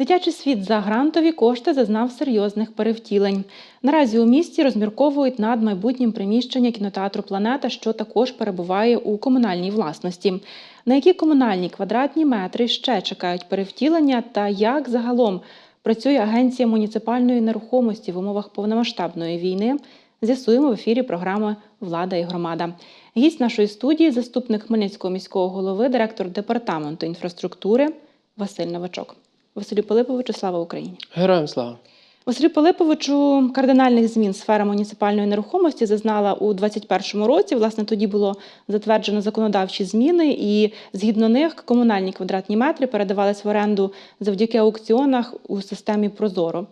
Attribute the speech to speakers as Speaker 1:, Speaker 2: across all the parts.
Speaker 1: Дитячий світ за грантові кошти зазнав серйозних перевтілень. Наразі у місті розмірковують над майбутнім приміщення кінотеатру Планета, що також перебуває у комунальній власності. На які комунальні квадратні метри ще чекають перевтілення, та як загалом працює агенція муніципальної нерухомості в умовах повномасштабної війни, з'ясуємо в ефірі програми Влада і громада. Гість нашої студії, заступник Хмельницького міського голови, директор департаменту інфраструктури Василь Новачок. Василю Пилиповичу, слава Україні!
Speaker 2: Героям слава.
Speaker 1: Василю Пилиповичу, кардинальних змін сфера муніципальної нерухомості зазнала у 2021 році. Власне, тоді було затверджено законодавчі зміни, і згідно них комунальні квадратні метри передавались в оренду завдяки аукціонах у системі Прозоро.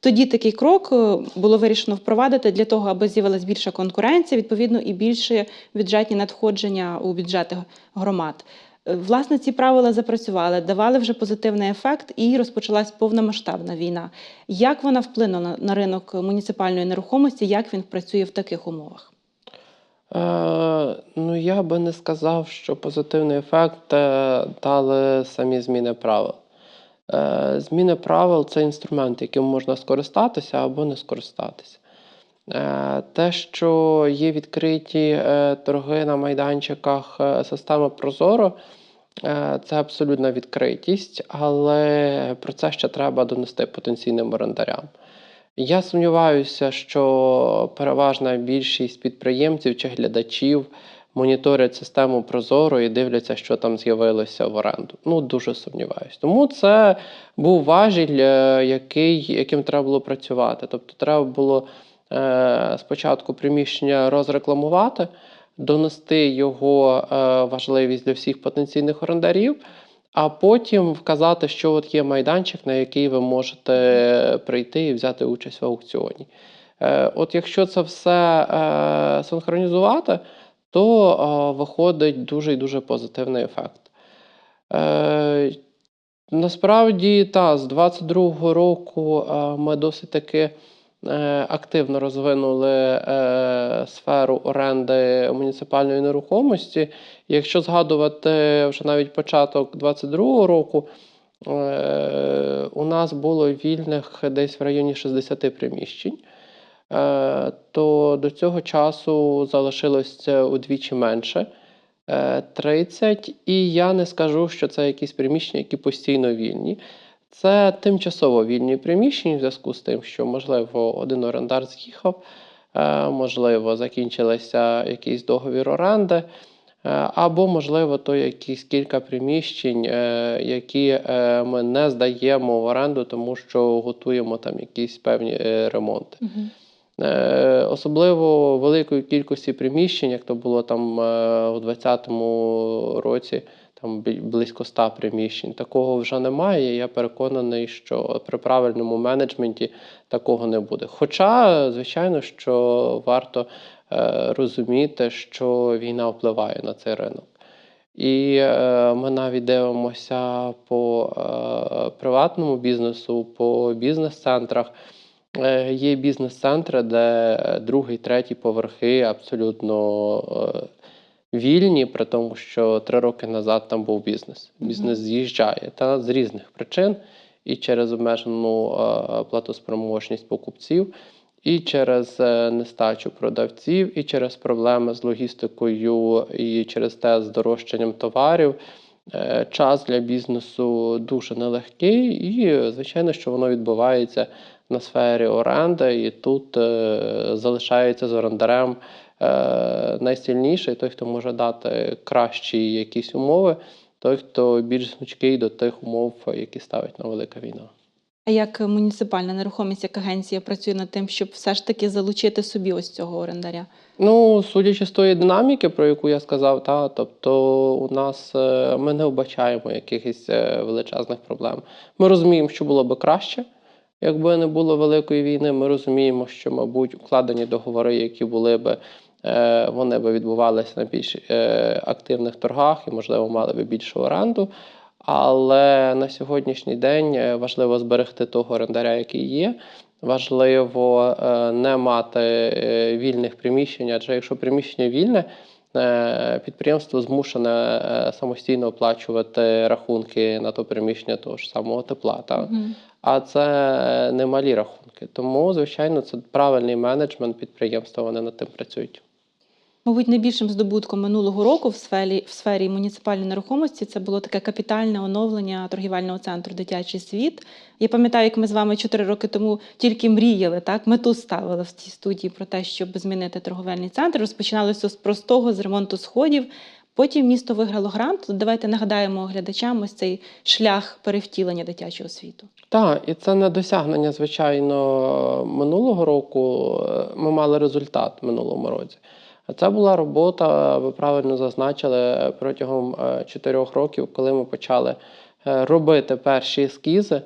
Speaker 1: Тоді такий крок е, було вирішено впровадити для того, аби з'явилася більша конкуренція, відповідно, і більше бюджетні надходження у бюджети громад. Власне, ці правила запрацювали, давали вже позитивний ефект, і розпочалась повномасштабна війна. Як вона вплинула на- на ринок муніципальної нерухомості? Як він працює в таких умовах?
Speaker 2: Е, ну, я би не сказав, що позитивний ефект е, дали самі зміни правил. Е, зміни правил це інструмент, яким можна скористатися або не скористатися. Е, те, що є відкриті е, торги на майданчиках системи Прозоро, е, це абсолютна відкритість, але про це ще треба донести потенційним орендарям. Я сумніваюся, що переважна більшість підприємців чи глядачів моніторять систему Прозоро і дивляться, що там з'явилося в оренду. Ну, дуже сумніваюся. Тому це був важіль, який, яким треба було працювати. Тобто, треба було спочатку приміщення розрекламувати, донести його е, важливість для всіх потенційних орендарів. А потім вказати, що от є майданчик, на який ви можете прийти і взяти участь в аукціоні. Е, От якщо це все е, синхронізувати, то е, виходить дуже і дуже позитивний ефект. Е, Насправді, та, з 22-го року е, ми досить таки е, активно розвинули е, сферу оренди муніципальної нерухомості. Якщо згадувати вже навіть початок 22-го року, е, у нас було вільних десь в районі 60 приміщень. Е, то до цього часу залишилось удвічі менше е, 30, і я не скажу, що це якісь приміщення, які постійно вільні. Це тимчасово вільні приміщення в зв'язку з тим, що, можливо, один орендар з'їхав, е, можливо, закінчилися якийсь договір оренди, е, або, можливо, то якісь кілька приміщень, е, які ми не здаємо в оренду, тому що готуємо там якісь певні ремонти. Особливо великої кількості приміщень, як то було там у 2020 році, там близько 100 приміщень. Такого вже немає. Я переконаний, що при правильному менеджменті такого не буде. Хоча, звичайно, що варто е, розуміти, що війна впливає на цей ринок. І е, ми навіть дивимося по е, приватному бізнесу, по бізнес-центрах. Е, Є бізнес-центри, де другий, третій поверхи абсолютно е, вільні, при тому, що три роки назад там був бізнес. Бізнес з'їжджає та з різних причин, і через обмежену е, платоспроможність покупців, і через е, нестачу продавців, і через проблеми з логістикою, і через те з дорожчанням товарів. Е, Час для бізнесу дуже нелегкий, і звичайно, що воно відбувається на сфері оренди, і тут е, залишається з орендарем найсильніший, той, хто може дати кращі якісь умови, той, хто більш гнучкий до тих умов, які ставить на велика війна.
Speaker 1: А як муніципальна нерухомість, як агенція працює над тим, щоб все ж таки залучити собі ось цього орендаря?
Speaker 2: Ну, судячи з тої динаміки, про яку я сказав, та, тобто у нас е, ми не вбачаємо якихось е, величезних проблем. Ми розуміємо, що було би краще, якби не було великої війни. Ми розуміємо, що, мабуть, укладені договори, які були би, е, вони би відбувалися на більш е, активних торгах і, можливо, мали би більшу оренду. Але на сьогоднішній день е, важливо зберегти того орендаря, який є. Важливо е, не мати е, вільних приміщень, адже якщо приміщення вільне, е, підприємство змушене е, самостійно оплачувати рахунки на то приміщення того ж самого тепла. Та?
Speaker 1: Мгм.
Speaker 2: А це не малі рахунки. Тому, звичайно, це правильний менеджмент підприємства, вони над тим працюють.
Speaker 1: Мабуть, найбільшим здобутком минулого року в сфері, в сфері муніципальної нерухомості це було таке капітальне оновлення торгівельного центру Дитячий світ. Я пам'ятаю, як ми з вами чотири роки тому тільки мріяли, так мету ставили в цій студії про те, щоб змінити торговельний центр. Розпочиналося з простого з ремонту сходів. Потім місто виграло грант. Давайте нагадаємо глядачам ось цей шлях перевтілення дитячого світу.
Speaker 2: Так, і це не досягнення, звичайно, минулого року. Ми мали результат минулому році. Це була робота, ви правильно зазначили, протягом е, чотирьох років, коли ми почали е, робити перші ескізи,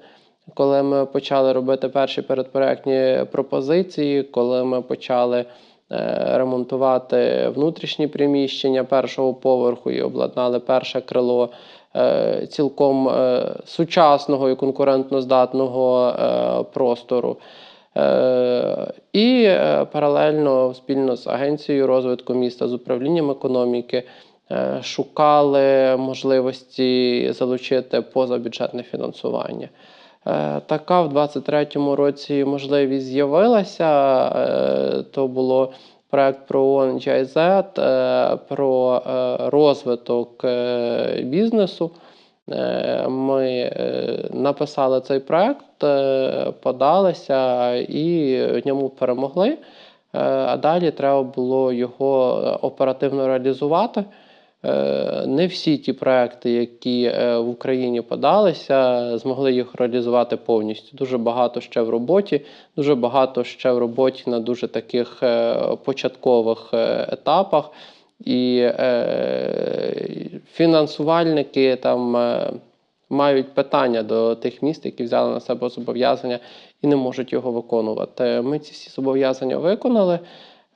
Speaker 2: коли ми почали робити перші передпроектні пропозиції, коли ми почали е, ремонтувати внутрішні приміщення першого поверху і обладнали перше крило цілком сучасного і конкурентноздатного простору. Е, І е, паралельно спільно з агенцією розвитку міста, з управлінням економіки е, шукали можливості залучити позабюджетне фінансування. Така в 2023 році можливість з'явилася. То було проект про ООН GIZ, про розвиток бізнесу. Е, Ми е, написали цей проект, е, подалися і в ньому перемогли. А далі треба було його оперативно реалізувати. Не всі ті проекти, які в Україні подалися, змогли їх реалізувати повністю. Дуже багато ще в роботі, дуже багато ще в роботі на дуже таких початкових етапах. І е, фінансувальники там е, мають питання до тих міст, які взяли на себе зобов'язання і не можуть його виконувати. Ми ці всі зобов'язання виконали.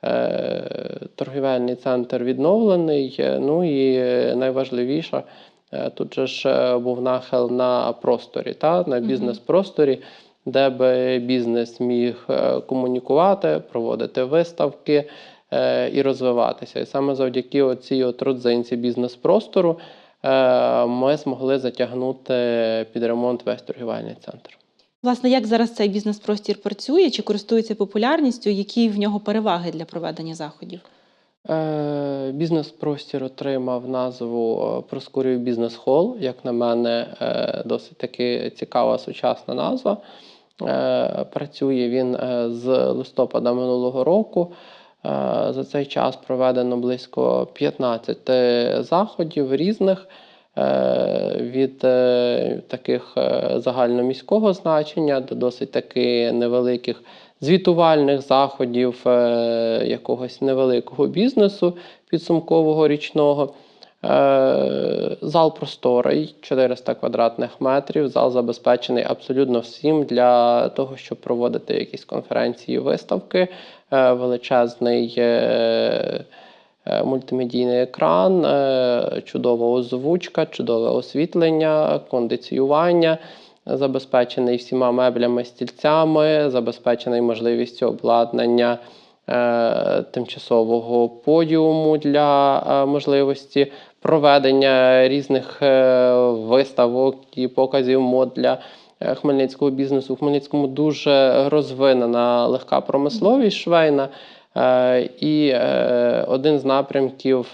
Speaker 2: Е, торгівельний центр відновлений. Е, Ну і е, найважливіше, е, тут же ж був нахил на просторі, та, на бізнес-просторі, де би бізнес міг комунікувати, проводити виставки і розвиватися. І саме завдяки цій от родзинці бізнес-простору е, ми змогли затягнути під ремонт весь торгівельний центр.
Speaker 1: Власне, як зараз цей бізнес-простір працює, чи користується популярністю, які в нього переваги для проведення заходів?
Speaker 2: Е, Бізнес-простір отримав назву е, Проскурів Бізнес Хол. Як на мене, е, досить таки цікава сучасна назва. Е, Працює він е, з листопада минулого року. Е, За цей час проведено близько 15 заходів різних е, від е, таких загальноміського значення до досить таки невеликих звітувальних заходів якогось невеликого бізнесу підсумкового річного. Е, Зал просторий, 400 квадратних метрів. Зал забезпечений абсолютно всім для того, щоб проводити якісь конференції, виставки, Е, величезний е, мультимедійний екран, чудова озвучка, чудове освітлення, кондиціювання. Забезпечений всіма меблями, стільцями, забезпечений можливістю обладнання е, тимчасового подіуму для е, можливості проведення різних е, виставок і показів мод для е, хмельницького бізнесу. У Хмельницькому дуже розвинена легка промисловість швейна. Е, І один з напрямків,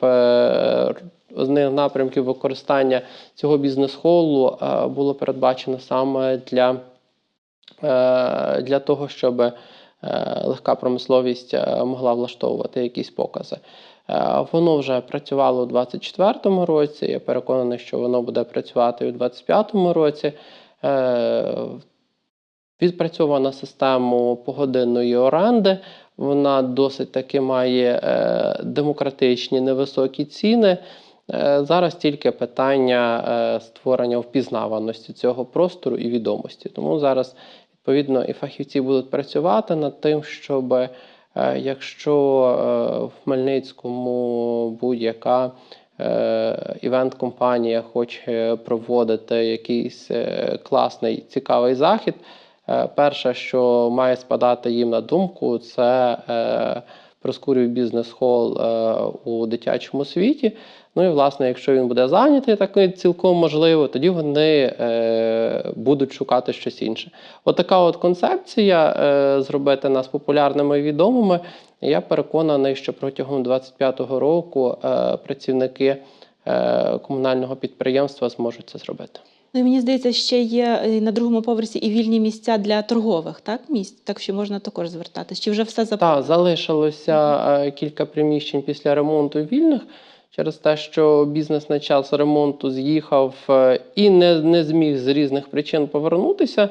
Speaker 2: один з напрямків використання цього бізнес-холу було передбачено саме для, для того, щоб легка промисловість могла влаштовувати якісь покази. Е, Воно вже працювало у 2024 році. Я переконаний, що воно буде працювати і у 2025 році. Е, Відпрацьована система погодинної оренди. Вона досить таки має е, демократичні невисокі ціни. Зараз тільки питання створення впізнаваності цього простору і відомості. Тому зараз відповідно і фахівці будуть працювати над тим, щоб якщо е, в Хмельницькому будь-яка е, івент-компанія хоче проводити якийсь е, класний цікавий захід. Е, Перше, що має спадати їм на думку, це е, Проскурів бізнес-хол е, у дитячому світі. Ну і власне, якщо він буде зайнятий, так і цілком можливо, тоді вони е, будуть шукати щось інше. От от концепція е, зробити нас популярними і відомими. Я переконаний, що протягом 25-го року е, працівники е, комунального підприємства зможуть це зробити.
Speaker 1: Ну і мені здається, ще є е, на другому поверсі і вільні місця для торгових так, місць, так що можна також звертатись. Чи вже все
Speaker 2: Так,
Speaker 1: заповнено?
Speaker 2: залишилося е, кілька приміщень після ремонту вільних через те, що бізнес на час ремонту з'їхав е, і не, не зміг з різних причин повернутися.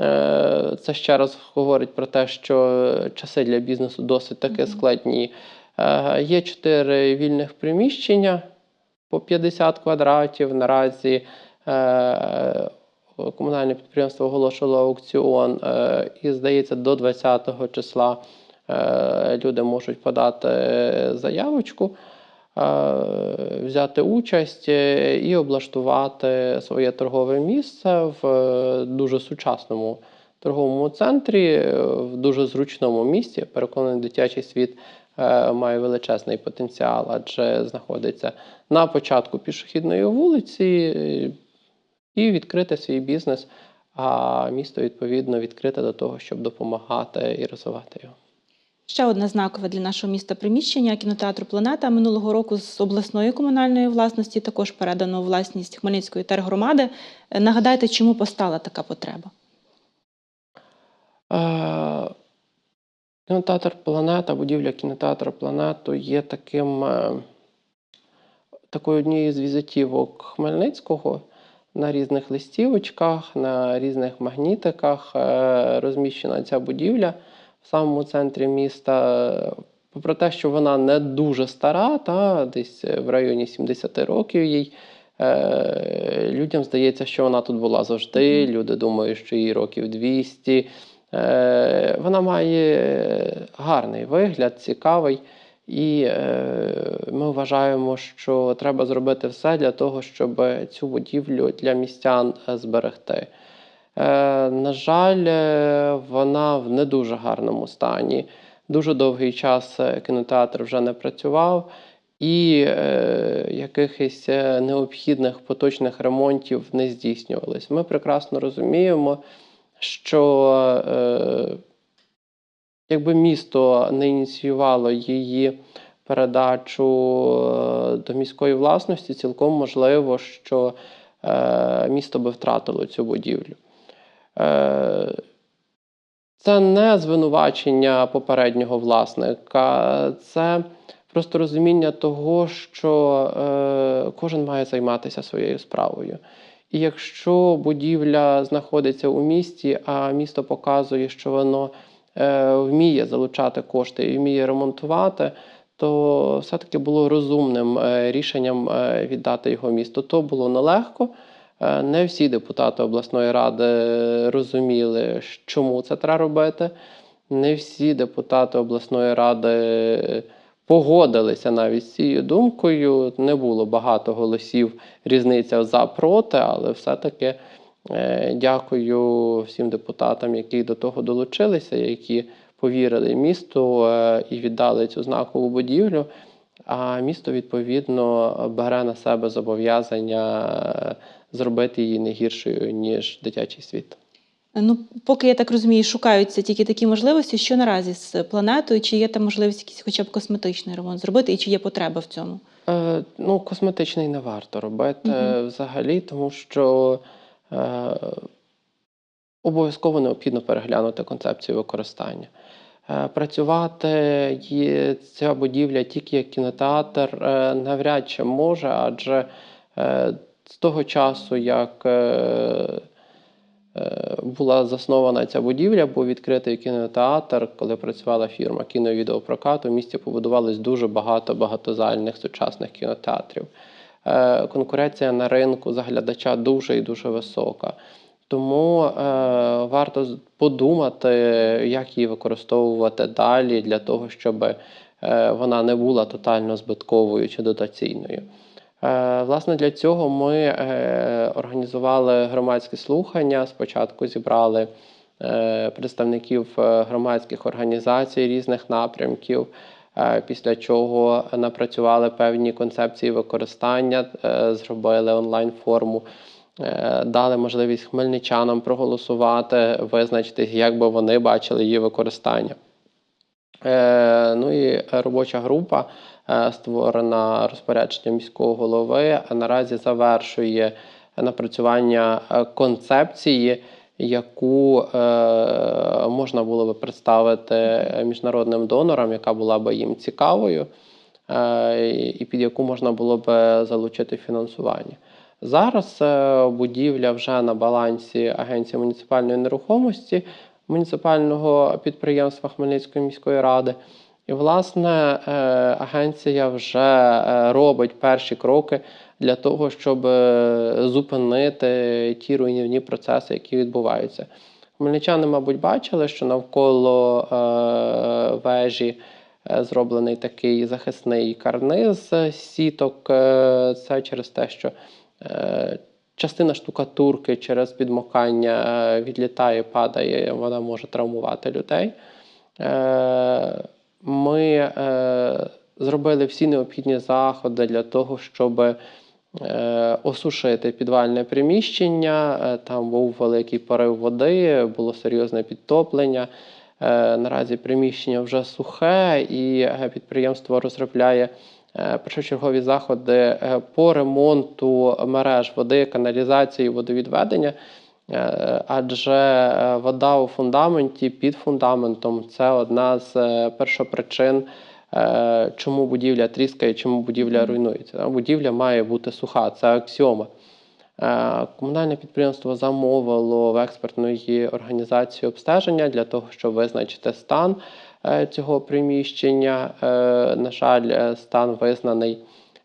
Speaker 2: Е, Це ще раз говорить про те, що часи для бізнесу досить таки складні. Е, Є чотири вільних приміщення по 50 квадратів. Наразі комунальне підприємство оголошувало аукціон, і, здається, до 20 числа люди можуть подати заявочку, взяти участь е, і облаштувати своє торгове місце в е, дуже сучасному торговому центрі, е, в дуже зручному місці. Переконаний, дитячий світ е, має величезний потенціал, адже знаходиться на початку пішохідної вулиці е, і відкрити свій бізнес. А місто відповідно відкрите до того, щоб допомагати і розвивати його.
Speaker 1: Ще одне знакове для нашого міста приміщення кінотеатру Планета минулого року з обласної комунальної власності також передано власність Хмельницької тергромади. Нагадайте, чому постала така потреба?
Speaker 2: Е, Кінотеатр Планета, будівля кінотеатру Планету є таким, е, такою однією з візитівок Хмельницького. На різних листівочках, на різних магнітиках е, розміщена ця будівля в самому центрі міста. Попри те, що вона не дуже стара, та десь в районі 70 років їй. Е, людям здається, що вона тут була завжди. Люди думають, що їй років 200. Е, вона має гарний вигляд, цікавий. І е, ми вважаємо, що треба зробити все для того, щоб цю будівлю для містян е, зберегти. Е, на жаль, е, вона в не дуже гарному стані. Дуже довгий час е, кінотеатр вже не працював, і якихось необхідних поточних ремонтів не здійснювалось. Ми прекрасно розуміємо, що якби місто не ініціювало її передачу до міської власності, цілком можливо, що е, місто би втратило цю будівлю. Е, Це не звинувачення попереднього власника, це просто розуміння того, що е, кожен має займатися своєю справою. І якщо будівля знаходиться у місті, а місто показує, що воно е, вміє залучати кошти і вміє ремонтувати, то все-таки було розумним рішенням віддати його місту. То було нелегко. Е, Не всі депутати обласної ради розуміли, чому це треба робити. Не всі депутати обласної ради погодилися навіть з цією думкою. Не було багато голосів різниця за проти, але все-таки е, дякую всім депутатам, які до того долучилися, які повірили місту е, і віддали цю знакову будівлю. А місто відповідно бере на себе зобов'язання зробити її не гіршою ніж дитячий світ.
Speaker 1: Ну, поки я так розумію, шукаються тільки такі можливості, що наразі з планетою, чи є там можливість якийсь хоча б косметичний ремонт зробити, і чи є потреба в цьому?
Speaker 2: Е, ну, косметичний не варто робити
Speaker 1: Мгм.
Speaker 2: взагалі, тому що е, обов'язково необхідно переглянути концепцію використання. Е, працювати є ця будівля тільки як кінотеатр е, навряд чи може, адже е, з того часу, як е, е, була заснована ця будівля, був відкритий кінотеатр, коли працювала фірма кіно і відеопрокату, в місті побудувалось дуже багато багатозальних сучасних кінотеатрів. Е, Конкуренція на ринку за глядача дуже і дуже висока. Тому е, варто подумати, як її використовувати далі для того, щоб е, вона не була тотально збитковою чи дотаційною. Е, Власне, для цього ми е, організували громадські слухання. Спочатку зібрали е, представників громадських організацій різних напрямків, після чого напрацювали певні концепції використання, зробили онлайн-форму, дали можливість хмельничанам проголосувати, визначитись, як би вони бачили її використання. Е, Ну і робоча група, е, створена розпорядженням міського голови, наразі завершує напрацювання е, концепції, яку можна було би представити міжнародним донорам, яка була би їм цікавою, і під яку можна було би залучити фінансування. Зараз будівля вже на балансі Агенції муніципальної нерухомості муніципального підприємства Хмельницької міської ради. І, власне, е, агенція вже е, робить перші кроки для того, щоб е, зупинити ті руйнівні процеси, які відбуваються. Хмельничани, мабуть, бачили, що навколо вежі зроблений такий захисний карниз сіток. Це через те, що частина штукатурки через підмокання е, відлітає, падає, вона може травмувати людей. Е, Ми е, зробили всі необхідні заходи для того, щоб осушити підвальне приміщення. Там був великий порив води, було серйозне підтоплення. Наразі приміщення вже сухе, і підприємство розробляє першочергові заходи е, по ремонту мереж води, каналізації, водовідведення. Е, Адже е, вода у фундаменті під фундаментом це одна з е, першопричин, е, чому будівля тріскає, чому будівля руйнується. Будівля має бути суха, це аксіома. Е, Комунальне підприємство замовило в експертної організації обстеження для того, щоб визначити стан е, цього приміщення. Е, На жаль, е, стан визнаний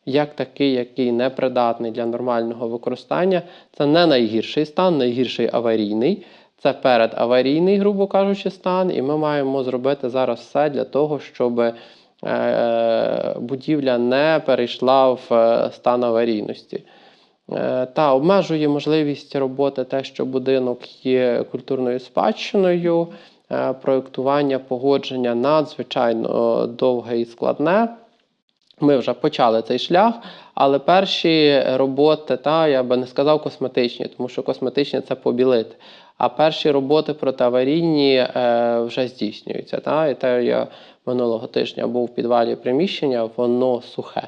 Speaker 2: як такий, який непридатний для нормального використання. Це не найгірший стан, найгірший аварійний. Це передаварійний, грубо кажучи, стан, і ми маємо зробити зараз все для того, щоб е, будівля не перейшла в е, стан аварійності. Е, Та обмежує можливість роботи те, що будинок є культурною спадщиною. Е, Проєктування, погодження надзвичайно довге і складне. Ми вже почали цей шлях, але перші роботи, та я би не сказав косметичні, тому що косметичні це побілити. А перші роботи протиаварійні е, вже здійснюються. Та? І те я минулого тижня був в підвалі приміщення, воно сухе.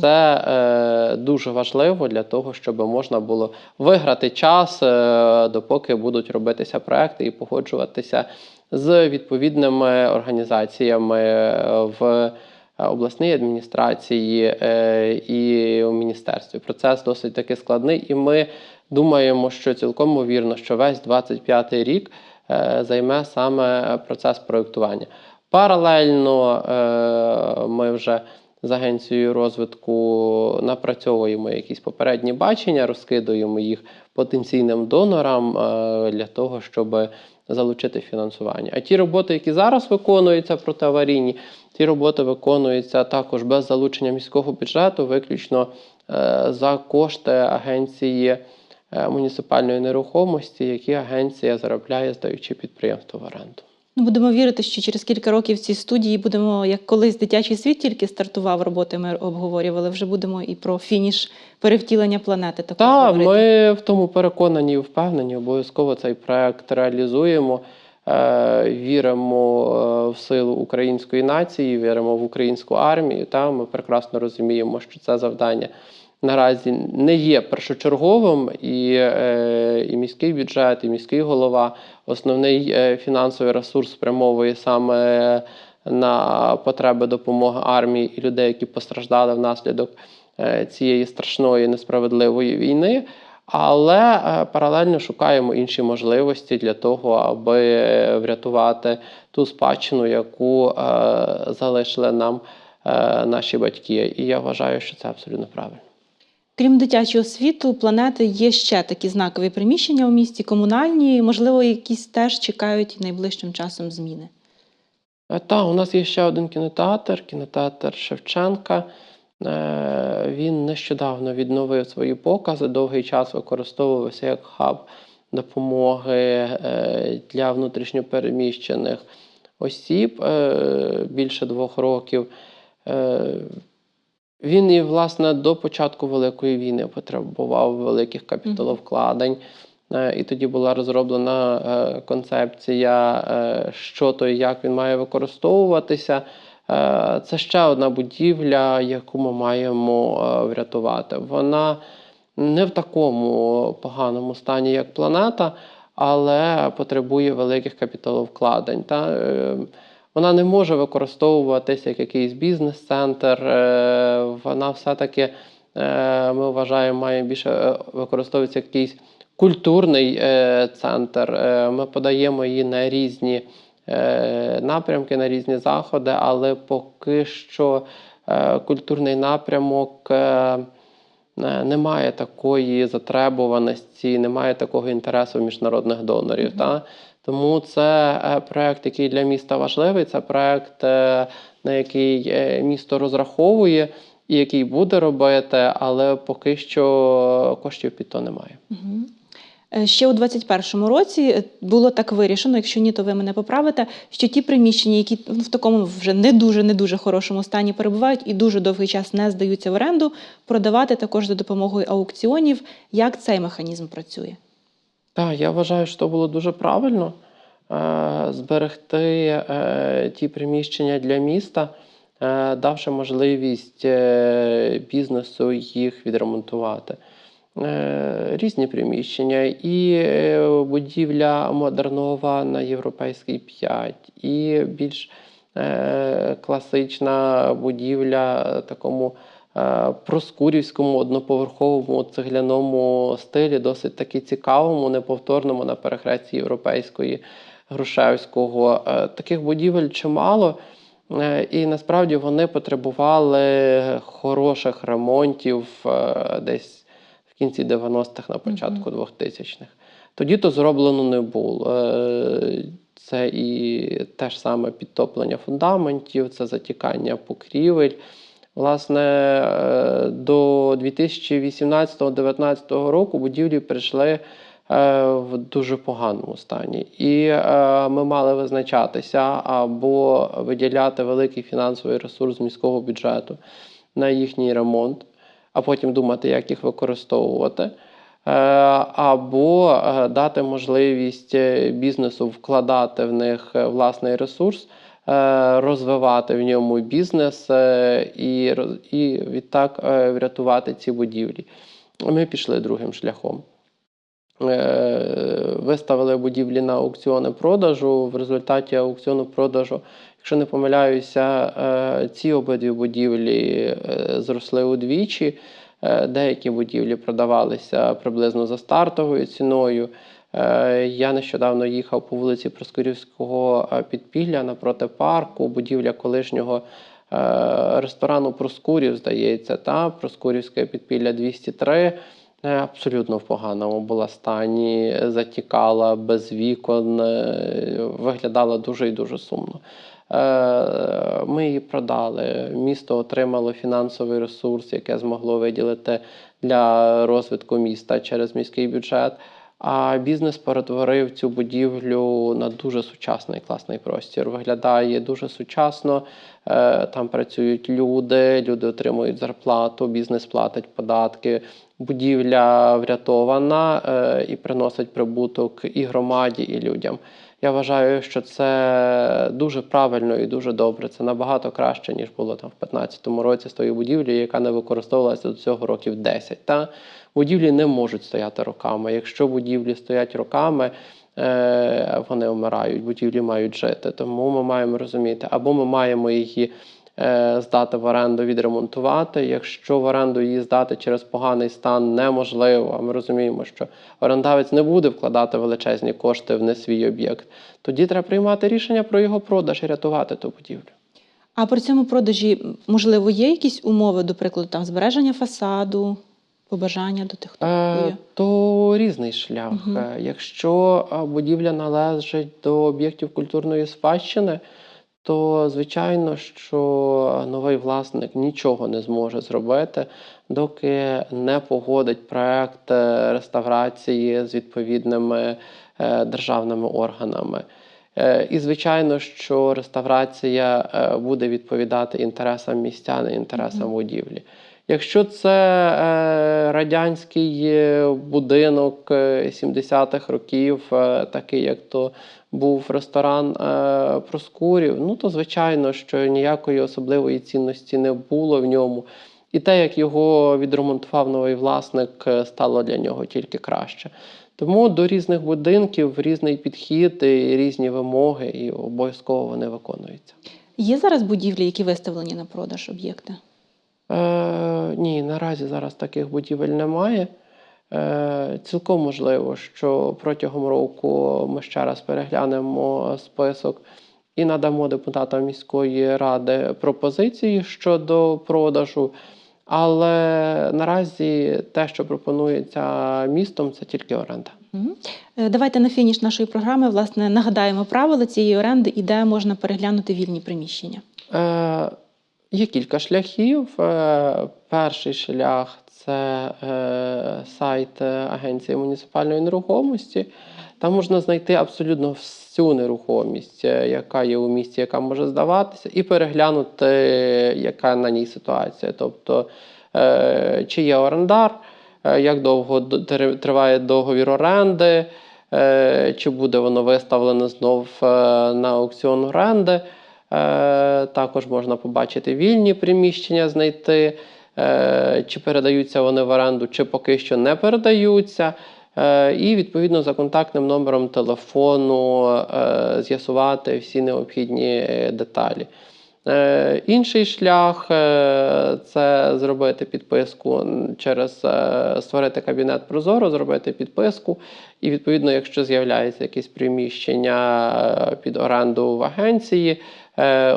Speaker 2: Це е, дуже важливо для того, щоб можна було виграти час, е, допоки будуть робитися проекти і погоджуватися з відповідними організаціями е, в обласній адміністрації е, і у міністерстві. Процес досить таки складний, і ми думаємо, що цілком ймовірно, що весь 25-й рік е, займе саме процес проєктування. Паралельно е, ми вже з агенцією розвитку напрацьовуємо якісь попередні бачення, розкидуємо їх потенційним донорам е, для того, щоб залучити фінансування. А ті роботи, які зараз виконуються протиаварійні, ті роботи виконуються також без залучення міського бюджету, виключно е, за кошти агенції е, муніципальної нерухомості, які агенція заробляє, здаючи підприємство в оренду.
Speaker 1: Ну, Будемо вірити, що через кілька років в цій студії будемо, як колись дитячий світ тільки стартував роботи, ми обговорювали, вже будемо і про фініш перевтілення планети.
Speaker 2: Так, ми в тому переконані і впевнені, обов'язково цей проект реалізуємо. Е, Віримо е, в силу української нації, віримо в українську армію. Та ми прекрасно розуміємо, що це завдання наразі не є першочерговим, і, е, і міський бюджет, і міський голова основний е, фінансовий ресурс спрямовує саме на потреби допомоги армії і людей, які постраждали внаслідок е, цієї страшної несправедливої війни. Але паралельно шукаємо інші можливості для того, аби врятувати ту спадщину, яку залишили нам наші батьки. І я вважаю, що це абсолютно правильно.
Speaker 1: Крім дитячого світу, планети є ще такі знакові приміщення у місті, комунальні, можливо, якісь теж чекають найближчим часом зміни.
Speaker 2: Е, Та, у нас є ще один кінотеатр, кінотеатр Шевченка. Е, Він нещодавно відновив свої покази, довгий час використовувався як хаб допомоги е, для внутрішньопереміщених осіб більше двох років. Він і, власне, до початку Великої війни потребував великих капіталовкладень. Е, І тоді була розроблена е, концепція, е, що то і як він має використовуватися. Це ще одна будівля, яку ми маємо врятувати. Вона не в такому поганому стані, як планета, але потребує великих капіталовкладень. Та? Вона не може використовуватися як якийсь бізнес-центр. е, Вона все-таки, е, ми вважаємо, має більше е, використовуватися як якийсь культурний центр. Ми подаємо її на різні напрямки, на різні заходи, але поки що культурний напрямок. Немає такої затребуваності, немає такого інтересу міжнародних донорів. Та? Тому це е, проект, який для міста важливий. Це проект, е, на який е, місто розраховує і який буде робити, але поки що коштів під то немає.
Speaker 1: Ще у 2021 році було так вирішено, якщо ні, то ви мене поправите, що ті приміщення, які ну, в такому вже не дуже не дуже хорошому стані перебувають і дуже довгий час не здаються в оренду, продавати також за допомогою аукціонів. Як цей механізм працює?
Speaker 2: Так, я вважаю, що було дуже правильно е, зберегти е, ті приміщення для міста, е, давши можливість е, бізнесу їх відремонтувати. Е, Різні приміщення, і е, будівля модернова на Європейській 5, і більш е, класична будівля такому проскурівському одноповерховому цегляному стилі, досить таки цікавому, неповторному на перехресті Європейської Грушевського. Е, Таких будівель чимало. Е, І насправді вони потребували хороших ремонтів е, десь в кінці 90-х, на початку 2000-х. Тоді то зроблено не було. Е, Це і те ж саме підтоплення фундаментів, це затікання покрівель. Власне, е, до 2018-2019 року будівлі прийшли е, в дуже поганому стані. І е, ми мали визначатися або виділяти великий фінансовий ресурс міського бюджету на їхній ремонт, а потім думати, як їх використовувати. Або дати можливість бізнесу вкладати в них власний ресурс, розвивати в ньому бізнес е, і, і відтак е, врятувати ці будівлі. Ми пішли другим шляхом. Е, Виставили будівлі на аукціони продажу. В результаті аукціону продажу, якщо не помиляюся, е, ці обидві будівлі е, зросли удвічі. Е, Деякі будівлі продавалися приблизно за стартовою ціною. Е, Я нещодавно їхав по вулиці Проскурівського е, підпілля напроти парку, будівля колишнього е, ресторану Проскурів, здається, та Проскурівське підпілля 203. е, Абсолютно в поганому була стані, затікала без вікон, виглядала дуже і дуже сумно. Ми її продали. Місто отримало фінансовий ресурс, яке змогло виділити для розвитку міста через міський бюджет. А бізнес перетворив цю будівлю на дуже сучасний класний простір. Виглядає дуже сучасно. Е, Там працюють люди, люди отримують зарплату, бізнес платить податки. Будівля врятована е, і приносить прибуток і громаді, і людям. Я вважаю, що це дуже правильно і дуже добре. Це набагато краще, ніж було там в 2015 році з тою будівлею, яка не використовувалася до цього років 10. Та? Будівлі не можуть стояти роками. Якщо будівлі стоять роками, е, вони вмирають, будівлі мають жити. Тому ми маємо розуміти, або ми маємо її е, здати в оренду, відремонтувати. Якщо в оренду її здати через поганий стан неможливо, а ми розуміємо, що орендавець не буде вкладати величезні кошти в не свій об'єкт, тоді треба приймати рішення про його продаж і рятувати ту будівлю.
Speaker 1: А при цьому продажі, можливо, є якісь умови, до прикладу, там збереження фасаду, побажання до тих, хто
Speaker 2: Е,
Speaker 1: купує?
Speaker 2: то різний шлях. Е, Якщо е, будівля належить до об'єктів культурної спадщини, то звичайно, що новий власник нічого не зможе зробити, доки не погодить проект реставрації з відповідними державними органами. І, звичайно, що реставрація буде відповідати інтересам містян, і інтересам будівлі. Якщо це е, радянський е, будинок е, 70-х років, е, такий як то був ресторан Проскурів, ну то звичайно, що ніякої особливої цінності не було в ньому. І те, як його відремонтував новий власник, стало для нього тільки краще. Тому до різних будинків різний підхід і різні вимоги, і обов'язково вони виконуються.
Speaker 1: Є зараз будівлі, які виставлені на продаж об'єкти?
Speaker 2: Е, ні, наразі зараз таких будівель немає. Е, цілком можливо, що протягом року ми ще раз переглянемо список і надамо депутатам міської ради пропозиції щодо продажу. Але наразі те, що пропонується містом, це тільки оренда.
Speaker 1: Е, Давайте на фініш нашої програми власне нагадаємо правила цієї оренди і де можна переглянути вільні приміщення.
Speaker 2: Е, є кілька шляхів. Е, перший шлях це е, сайт Агенції муніципальної нерухомості. Там можна знайти абсолютно всю нерухомість, е, яка є у місті, яка може здаватися, і переглянути, яка на ній ситуація. Тобто, чи є орендар, як довго триває договір оренди, чи буде воно виставлено знов на аукціон оренди. Е, Також можна побачити вільні приміщення, знайти, е, чи передаються вони в оренду, чи поки що не передаються. Е, І відповідно за контактним номером телефону з'ясувати всі необхідні деталі. Інший шлях це зробити підписку через створити кабінет Прозоро, зробити підписку. І відповідно, якщо з'являється якесь приміщення під оренду в агенції,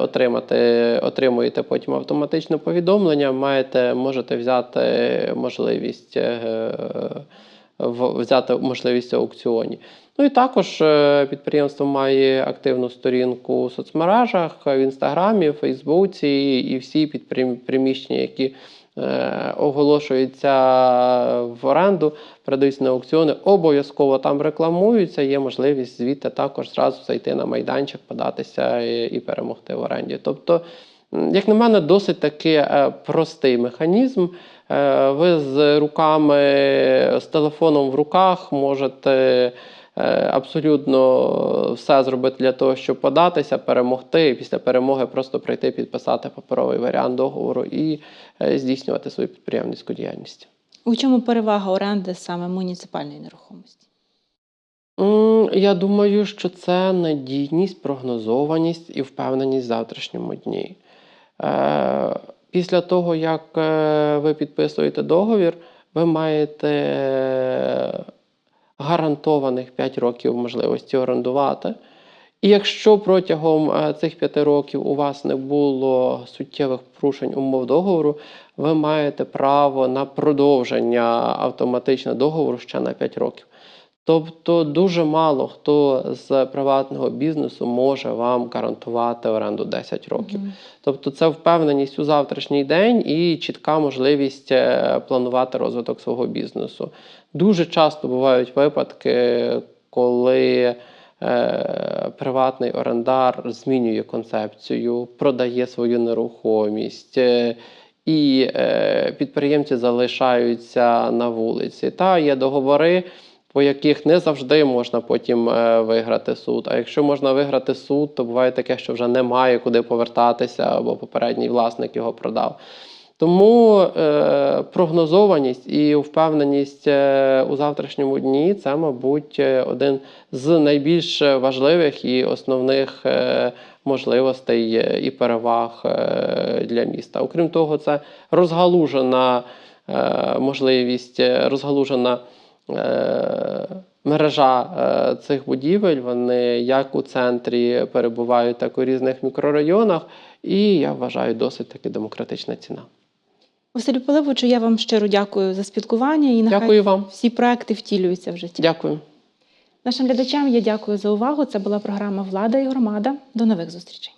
Speaker 2: отримати, отримуєте потім автоматичне повідомлення, маєте, можете взяти можливість. е, взяти можливість аукціоні. Ну і також е, підприємство має активну сторінку у соцмережах, в інстаграмі, Фейсбуці і всі підприміщення, приміщення, які е, оголошуються в оренду, передаються на аукціони, обов'язково там рекламуються. Є можливість звідти також зразу зайти на майданчик, податися і, перемогти в оренді. Тобто, як на мене, досить таки е, простий механізм. Е, Ви з руками, з телефоном в руках можете е, абсолютно все зробити для того, щоб податися, перемогти, і після перемоги просто прийти підписати паперовий варіант договору і е, здійснювати свою підприємницьку діяльність.
Speaker 1: У чому перевага оренди саме муніципальної нерухомості?
Speaker 2: Я думаю, що це надійність, прогнозованість і впевненість в завтрашньому дні. Е, Після того, як е, ви підписуєте договір, ви маєте е, гарантованих 5 років можливості орендувати. І якщо протягом е, цих 5 років у вас не було суттєвих порушень умов договору, ви маєте право на продовження автоматичного договору ще на 5 років. Тобто дуже мало хто з приватного бізнесу може вам гарантувати оренду 10 років.
Speaker 1: Мгм.
Speaker 2: Тобто це впевненість у завтрашній день і чітка можливість е, планувати розвиток свого бізнесу. Дуже часто бувають випадки, коли е, приватний орендар змінює концепцію, продає свою нерухомість. е, І е, підприємці залишаються на вулиці. Та є договори, по яких не завжди можна потім е, виграти суд. А якщо можна виграти суд, то буває таке, що вже немає куди повертатися, або попередній власник його продав. Тому е, прогнозованість і впевненість е, у завтрашньому дні це, мабуть, е, один з найбільш важливих і основних е, можливостей і переваг для міста. Окрім того, це розгалужена можливість, розгалужена мережа цих будівель. Вони як у центрі перебувають, так і у різних мікрорайонах. І я вважаю досить таки демократична ціна.
Speaker 1: Василю Пилиповичу, я вам щиро дякую за спілкування і нехай
Speaker 2: Дякую вам.
Speaker 1: всі проекти втілюються в житті.
Speaker 2: Дякую.
Speaker 1: Нашим глядачам я дякую за увагу. Це була програма Влада і громада. До нових зустрічей.